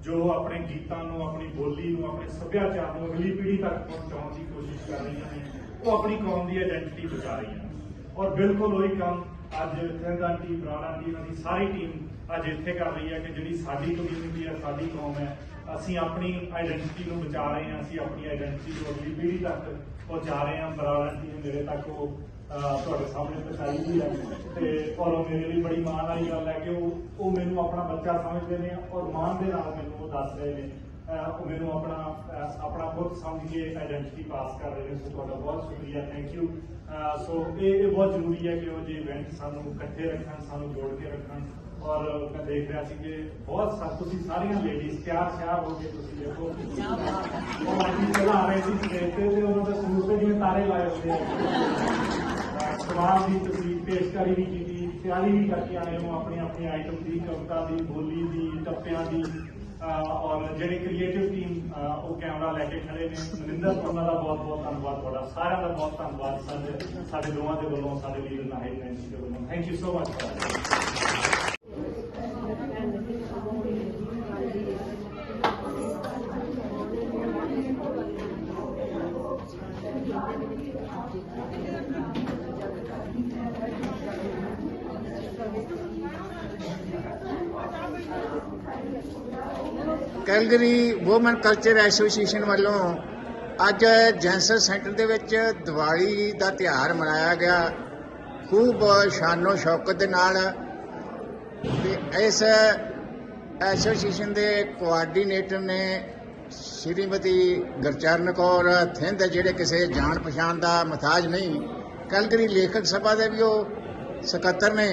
ਜੋ ਆਪਣੇ ਗੀਤਾਂ ਨੂੰ, ਆਪਣੀ ਬੋਲੀ ਨੂੰ, ਆਪਣੇ ਸੱਭਿਆਚਾਰ ਨੂੰ ਅਗਲੀ ਪੀੜ੍ਹੀ ਤੱਕ ਪਹੁੰਚਾਉਣ ਦੀ ਕੋਸ਼ਿਸ਼ ਕਰ ਰਹੀਆਂ ਨੇ, ਉਹ ਆਪਣੀ ਕੌਮ ਦੀ ਆਇਡੈਂਟੀਟੀ ਬਚਾ ਰਹੀਆਂ ਨੇ। ਔਰ ਬਿਲਕੁਲ ਉਹੀ ਕੰਮ ਅੱਜ ਸਿੰਧਾ ਟੀਮ ਬਰਾੜਾ ਦੀ ਉਹਨਾਂ ਦੀ ਸਾਰੀ ਟੀਮ ਅੱਜ ਇੱਥੇ ਕਰ ਰਹੀ ਹੈ ਕਿ ਜਿਹੜੀ ਸਾਡੀ ਕਮਿਊਨਿਟੀ ਹੈ, ਸਾਡੀ ਕੌਮ ਹੈ, ਅਸੀਂ ਆਪਣੀ ਆਇਡੈਂਟੀਟੀ ਨੂੰ ਬਚਾ ਰਹੇ ਹਾਂ, ਅਸੀਂ ਆਪਣੀ ਆਇਡੈਂਟੀਟੀ ਨੂੰ ਅਗਲੀ ਪੀੜ੍ਹੀ ਤੱਕ ਪਹੁੰਚਾ ਰਹੇ ਹਾਂ ਬਰਾਬਰ ਟੀਮ ਮੇਰੇ ਤੱਕ ਉਹ ਤੁਹਾਡੇ ਸਾਹਮਣੇ ਪਹੁੰਚਾਈ ਵੀ ਹੈ। ਤੇ ਔਰ ਉਹ ਮੇਰੇ ਲਈ ਬੜੀ ਮਾਣ ਵਾਲੀ ਗੱਲ ਹੈ ਕਿ ਉਹ ਉਹ ਮੈਨੂੰ ਆਪਣਾ ਬੱਚਾ ਸਮਝਦੇ ਨੇ ਔਰ ਮਾਣ ਦੇ ਨਾਲ ਮੈਨੂੰ ਉਹ ਦੱਸ ਰਹੇ ਨੇ। ਅਹ, ਉਹ ਮੈਨੂੰ ਆਪਣਾ ਅਹ, ਆਪਣਾ ਪੁੱਤ ਸਮਝ ਕੇ ਆਇਡੈਂਟੀਟੀ ਪਾਸ ਕਰ ਰਹੇ ਨੇ ਸੋ ਤੁਹਾਡਾ ਬਹੁਤ ਸ਼ੁਕਰੀਆ ਥੈਂਕ ਯੂ ਸੋ ਇਹ ਇਹ ਬਹੁਤ ਜ਼ਰੂਰੀ ਹੈ ਕਿ ਉਹ ਜੇ ਇਵੈਂਟ ਸਾਨੂੰ ਇਕੱਠੇ ਰੱਖਣ ਸਾਨੂੰ ਜੋੜ ਕੇ ਰੱਖਣ ਔਰ ਮੈਂ ਦੇਖ ਰਿਹਾ ਸੀ ਕਿ ਬਹੁਤ ਸਾ ਤੁਸੀਂ ਸਾਰੀਆਂ ਲੇਡੀਜ਼ ਤਿਆਰ ਸ਼ਿਆਰ ਹੋ ਕੇ ਤੁਸੀਂ ਦੇਖੋ। ਉਹ ਅੱਜ ਚਲਾ ਆ ਰਹੇ ਸੀ ਸਟੇਜ ਤੇ ਤੇ ਉਹਨਾਂ ਦੇ ਸੂਟ ਤੇ ਜਿਵੇਂ ਤਾਰੇ ਲਾਏ ਹੁੰਦੇ ਆ। ਸਵਾਲ ਦੀ ਤੁਸੀਂ ਪੇਸ਼ਕਾਰੀ ਵੀ ਕੀਤੀ ਤਿਆਰੀ ਵੀ ਕਰਕੇ ਆਏ ਹੋ ਆਪਣੀ ਆਪਣੀ ਆਈਟਮ ਦੀ ਕਵਿਤਾ ਦੀ ਬੋਲੀ ਦੀ ਟੱਪਿਆਂ ਦੀ। ਅਹ ਔਰ ਜਿਹੜੀ ਕ੍ਰੀਏਟਿਵ ਟੀਮ ਉਹ ਕੈਮਰਾ ਲੈ ਕੇ ਖੜੇ ਨੇ। ਮਨਿੰਦਰ ਉਹਨਾਂ ਦਾ ਬਹੁਤ ਬਹੁਤ ਧੰਨਵਾਦ ਤੁਹਾਡਾ। ਸਾਰਿਆਂ ਦਾ ਬਹੁਤ ਧੰਨਵਾਦ। ਸਾਡੇ ਸਾਡੇ ਦੋਵਾਂ ਦੇ ਵੱਲੋਂ, ਸਾਡੇ ਲੀਡਰ ਨਾਹਿਦ ਨੈਂਸੀ ਦੇ ਵੱਲੋਂ। Thank you so much Calgary woman culture association ਵੱਲੋਂ ਅੱਜ ਜੈਂਸਰ ਸੈਂਟਰ ਦੇ ਵਿੱਚ ਦੀਵਾਲੀ ਦਾ ਤਿਉਹਾਰ ਮਨਾਇਆ ਗਿਆ। ਖੂਬ ਸ਼ਾਨੋ ਸ਼ੌਕਤ ਦੇ ਨਾਲ ਤੇ ਇਸ ਐਸੋਸੀਏਸ਼ਨ ਦੇ ਕੋਆਰਡੀਨੇਟਰ ਨੇ ਸ਼੍ਰੀਮਤੀ ਗੁਰਚਰਨ ਕੌਰ ਥਿੰਦ, ਜਿਹੜੇ ਕਿਸੇ ਜਾਣ ਪਛਾਣ ਦਾ ਮਤਾਜ ਨਹੀਂ, ਕੈਲਗਰੀ ਲੇਖਕ ਸਭਾ ਦੇ ਵੀ ਉਹ ਸਕੱਤਰ ਨੇ।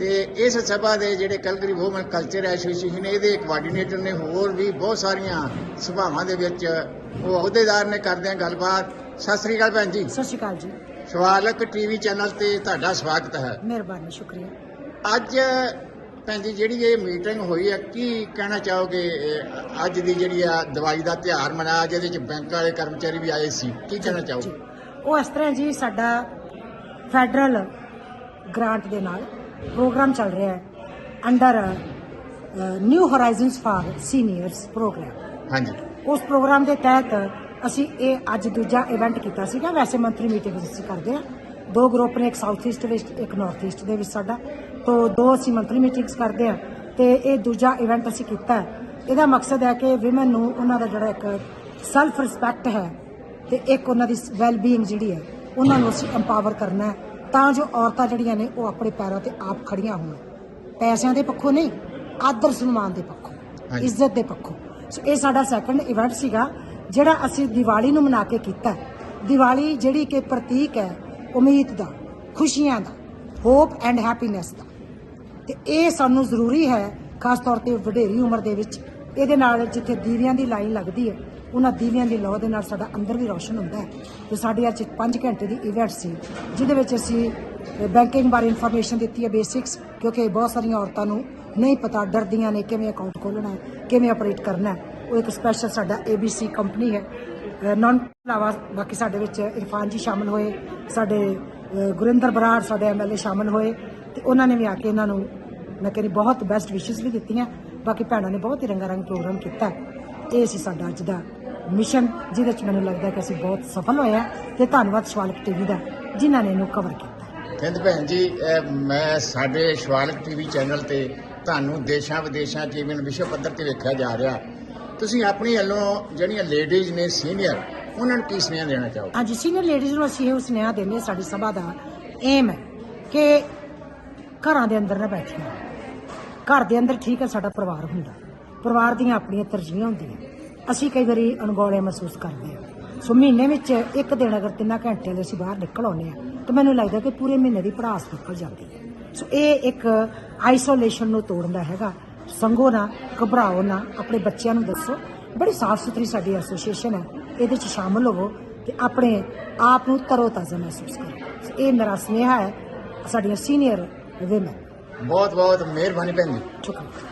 ਤੇ ਇਸ ਸਭਾ ਦੇ ਜਿਹੜੇ ਕਲਗਰੀ ਵੂਮਨ ਕਲਚਰ ਐਸੋਸੀਏਸ਼ਨ ਇਹਦੇ ਕੋਆਰਡੀਨੇਟਰ ਨੇ ਹੋਰ ਵੀ ਬਹੁਤ ਸਾਰੀਆਂ ਸਭਾਵਾਂ ਦੇ ਵਿੱਚ ਉਹ ਅਹੁਦੇਦਾਰ ਨੇ ਕਰਦੇ ਆ ਗੱਲਬਾਤ। ਸਤਿ ਸ੍ਰੀ ਅਕਾਲ ਭੈਣ ਜੀ। ਸਤਿ ਸ਼੍ਰੀ ਅਕਾਲ ਜੀ। ਸਵਾਲਕ ਟੀਵੀ ਚੈਨਲ ਤੇ ਤੁਹਾਡਾ ਸਵਾਗਤ ਹੈ। ਮਿਹਰਬਾਨੀ ਸ਼ੁਕਰੀਆ। ਅੱਜ ਭੈਣ ਜੀ ਜਿਹੜੀ ਇਹ ਮੀਟਿੰਗ ਹੋਈ ਹੈ ਕੀ ਕਹਿਣਾ ਚਾਹੋਗੇ? ਅੱਜ ਦੀ ਜਿਹੜੀ ਆ ਦੀਵਾਲੀ ਦਾ ਤਿਉਹਾਰ ਮਨਾਇਆ ਜਿਹਦੇ ਵਿੱਚ ਬੈਂਕ ਵਾਲੇ ਕਰਮਚਾਰੀ ਵੀ ਆਏ ਸੀ। ਕੀ ਕਹਿਣਾ ਚਾਹੋਗੇ? ਉਹ ਇਸ ਤਰ੍ਹਾਂ ਜੀ ਸਾਡਾ ਫੈਡਰਲ ਗ੍ਰਾਂਟ ਦੇ ਨਾਲ ਪ੍ਰੋਗਰਾਮ ਚੱਲ ਰਿਹਾ ਹੈ under new horizons for seniors program ਹਾਂਜੀ। ਉਸ ਪ੍ਰੋਗਰਾਮ ਦੇ ਤਹਿਤ ਅਸੀਂ ਇਹ ਅੱਜ ਦੂਜਾ ਇਵੈਂਟ ਕੀਤਾ ਸੀਗਾ। ਵੈਸੇ ਮੰਥਲੀ ਮੀਟਿੰਗ ਅਸੀਂ ਕਰਦੇ ਆ ਦੋ ਗਰੁੱਪ ਨੇ ਇੱਕ ਸਾਊਥ ਈਸਟ ਵਿੱਚ ਇੱਕ ਨਾਰਥ ਈਸਟ ਦੇ ਵਿੱਚ ਸਾਡਾ। ਤੋਂ ਦੋ ਅਸੀਂ ਮੰਥਲੀ ਮੀਟਿੰਗਸ ਕਰਦੇ ਆ ਤੇ ਇਹ ਦੂਜਾ ਇਵੈਂਟ ਅਸੀਂ ਕੀਤਾ ਹੈ। ਇਹਦਾ ਮਕਸਦ ਹੈ ਕਿ ਔਮਨ ਨੂੰ ਉਹਨਾਂ ਦਾ ਜਿਹੜਾ ਇੱਕ ਸੈਲਫ ਰਿਸਪੈਕਟ ਹੈ ਤੇ ਇੱਕ ਉਹਨਾਂ ਦੀ ਵੈਲ ਬੀਇੰਗ ਜਿਹੜੀ ਹੈ ਉਹਨਾਂ ਨੂੰ ਅਸੀਂ ਐਮਪਾਵਰ ਕਰਨਾ ਹੈ। ਤਾਂ ਜੋ ਔਰਤਾਂ ਜਿਹੜੀਆਂ ਨੇ ਉਹ ਆਪਣੇ ਪੈਰਾਂ ਤੇ ਆਪ ਖੜੀਆਂ ਹੋਣ। ਪੈਸਿਆਂ ਦੇ ਪੱਖੋਂ ਨਹੀਂ ਆਦਰ ਸਨਮਾਨ ਦੇ ਪੱਖੋਂ। ਇੱਜ਼ਤ ਦੇ ਪੱਖੋਂ। ਸੋ ਇਹ ਸਾਡਾ ਸੈਕੰਡ ਇਵੈਂਟ ਸੀਗਾ ਜਿਹੜਾ ਅਸੀਂ ਦੀਵਾਲੀ ਨੂੰ ਮਨਾ ਕੇ ਕੀਤਾ। ਦੀਵਾਲੀ ਜਿਹੜੀ ਕਿ ਪ੍ਰਤੀਕ ਹੈ ਉਮੀਦ ਦਾ ਖੁਸ਼ੀਆਂ ਦਾ ਹੋਪ ਐਂਡ ਹੈਪੀਨੈਸ ਦਾ। ਤੇ ਇਹ ਸਾਨੂੰ ਜ਼ਰੂਰੀ ਹੈ ਖਾਸ ਤੌਰ ਤੇ ਵਡੇਰੀ ਉਮਰ ਦੇ ਵਿੱਚ ਇਹਦੇ ਨਾਲ ਜਿੱਥੇ ਦੀਵਿਆਂ ਦੀ ਲਾਈਨ ਲੱਗਦੀ ਹੈ ਉਹਨਾਂ ਦੀਵਿਆਂ ਦੀ ਲੋ ਦੇ ਨਾਲ ਸਾਡਾ ਅੰਦਰ ਵੀ ਰੌਸ਼ਨ ਹੁੰਦਾ ਹੈ। ਤੇ ਸਾਡੀ ਅੱਜ 5 ਘੰਟੇ ਦੀ ਇਵੈਂਟ ਸੀ, ਜਿਹਦੇ ਵਿੱਚ ਅਸੀਂ ਬੈਂਕਿੰਗ ਬਾਰੇ ਇਨਫੋਰਮੇਸ਼ਨ ਦਿੱਤੀ ਹੈ ਬੇਸਿਕਸ ਕਿਉਂਕਿ ਬਹੁਤ ਸਾਰੀਆਂ ਔਰਤਾਂ ਨੂੰ ਨਹੀਂ ਪਤਾ ਡਰਦੀਆਂ ਨੇ ਕਿਵੇਂ ਅਕਾਊਂਟ ਖੋਲ੍ਹਣਾ ਹੈ, ਕਿਵੇਂ ਆਪਰੇਟ ਕਰਨਾ ਹੈ। ਉਹ ਇੱਕ ਸਪੈਸ਼ਲ ਸਾਡਾ ABC ਕੰਪਨੀ ਹੈ। ਨਾਨ ਇਲਾਵਾ ਬਾਕੀ ਸਾਡੇ ਵਿੱਚ ਇਰਫਾਨ ਜੀ ਸ਼ਾਮਲ ਹੋਏ, ਸਾਡੇ ਗੁਰਿੰਦਰ ਬਰਾੜ, ਸਾਡੇ ਐਮਐਲਏ ਸ਼ਾਮਲ ਹੋਏ, ਤੇ ਉਹਨਾਂ ਨੇ ਵੀ ਆ ਕੇ ਇਹਨਾਂ ਨੂੰ ਮੈਂ ਕਹਿੰਦੀ ਬਹੁਤ ਬੈਸਟ ਵਿਸ਼ੇਸ ਵੀ ਦਿੱਤੀਆਂ। ਬਾਕੀ ਭੈਣਾਂ ਨੇ ਬਹੁਤ ਹੀ ਰੰਗਾ ਰੰਗ ਪ੍ਰੋਗਰਾਮ ਕੀਤਾ ਇਹ ਸੀ ਸਾਡਾ ਅੱਜ ਦਾ ਮਿਸ਼ਨ ਜਿਹਦੇ ਚ ਮੈਨੂੰ ਲੱਗਦਾ ਕਿ ਅਸੀਂ ਬਹੁਤ ਸਫਲ ਹੋਏ ਹਾਂ ਤੇ ਧੰਨਵਾਦ ਸ਼ਵਾਲਕ ਟੀਵੀ ਦਾ ਜਿਨ੍ਹਾਂ ਨੇ ਇਹਨੂੰ ਕਵਰ ਕੀਤਾ। ਕਹਿੰਦ ਭੈਣ ਜੀ ਇਹ ਮੈਂ ਸਾਡੇ ਸ਼ਵਾਲਕ ਟੀਵੀ ਚੈਨਲ ਤੇ ਤੁਹਾਨੂੰ ਦੇਸ਼ਾਂ ਵਿਦੇਸ਼ਾਂ 'ਚ ਇਵਨ ਵਿਸ਼ਵ ਪੱਧਰ ਤੇ ਵੇਖਿਆ ਜਾ ਰਿਹਾ। ਤੁਸੀਂ ਆਪਣੀ ਵੱਲੋਂ ਜਿਹੜੀਆਂ ਲੇਡੀਜ਼ ਨੇ ਸੀਨੀਅਰ ਉਹਨਾਂ ਨੂੰ ਕੀ ਸੁਨੇਹਾ ਦੇਣਾ ਚਾਹੋਗੇ? ਹਾਂਜੀ ਸੀਨੀਅਰ ਲੇਡੀਜ਼ ਨੂੰ ਅਸੀਂ ਇਹ ਸੁਨੇਹਾ ਦਿੰਦੇ ਹਾਂ ਸਾਡੀ ਸਭਾ ਦਾ ਏਮ ਹੈ ਕਿ ਘਰਾਂ ਦੇ ਅੰਦਰ ਨਾ ਬੈਠੀਆਂ ਘਰ ਦੇ ਅੰਦਰ ਠੀਕ ਹੈ ਸਾਡਾ ਪਰਿਵਾਰ ਹੁੰਦਾ। ਪਰਿਵਾਰ ਦੀਆਂ ਆਪਣੀਆਂ ਤਰਜੀਹਾਂ ਹੁੰਦੀਆਂ। ਅਸੀਂ ਕਈ ਵਾਰੀ ਅਣਗੌਲੇ ਮਹਿਸੂਸ ਕਰਦੇ ਹਾਂ। ਸੋ ਮਹੀਨੇ ਵਿੱਚ ਇੱਕ ਦਿਨ ਅਗਰ ਤਿੰਨਾਂ ਘੰਟੇ ਲਈ ਅਸੀਂ ਬਾਹਰ ਨਿਕਲ ਆਉਂਦੇ ਆ ਤਾਂ ਮੈਨੂੰ ਲੱਗਦਾ ਕਿ ਪੂਰੇ ਮਹੀਨੇ ਦੀ ਪੜਾਸ ਨਿਕਲ ਜਾਂਦੀ ਹੈ। ਸੋ ਇਹ ਇੱਕ ਆਈਸੋਲੇਸ਼ਨ ਨੂੰ ਤੋੜਨ ਦਾ ਹੈਗਾ। ਸੰਗੋ ਨਾ ਘਬਰਾਓ ਨਾ ਆਪਣੇ ਬੱਚਿਆਂ ਨੂੰ ਦੱਸੋ। ਬੜੀ ਸਾਫ਼ ਸੁਥਰੀ ਸਾਡੀ ਐਸੋਸੀਏਸ਼ਨ ਹੈ। ਇਹਦੇ ਚ ਸ਼ਾਮਲ ਹੋਵੋ ਤੇ ਆਪਣੇ ਆਪ ਨੂੰ ਤਰੋ-ਤਾਜ਼ਾ ਮਹਿਸੂਸ ਕਰੋ। ਸੋ ਇਹ ਮੇਰਾ ਸੁਨੇਹਾ ਹੈ ਸਾਡੀਆਂ ਸੀਨੀਅਰ ਵਿਮਨ ਬਹੁਤ ਬਹੁਤ ਮਿਹਰਬਾਨੀ ਭੈਣ ਜੀ। ਸ਼ੁਕਰੀਆ।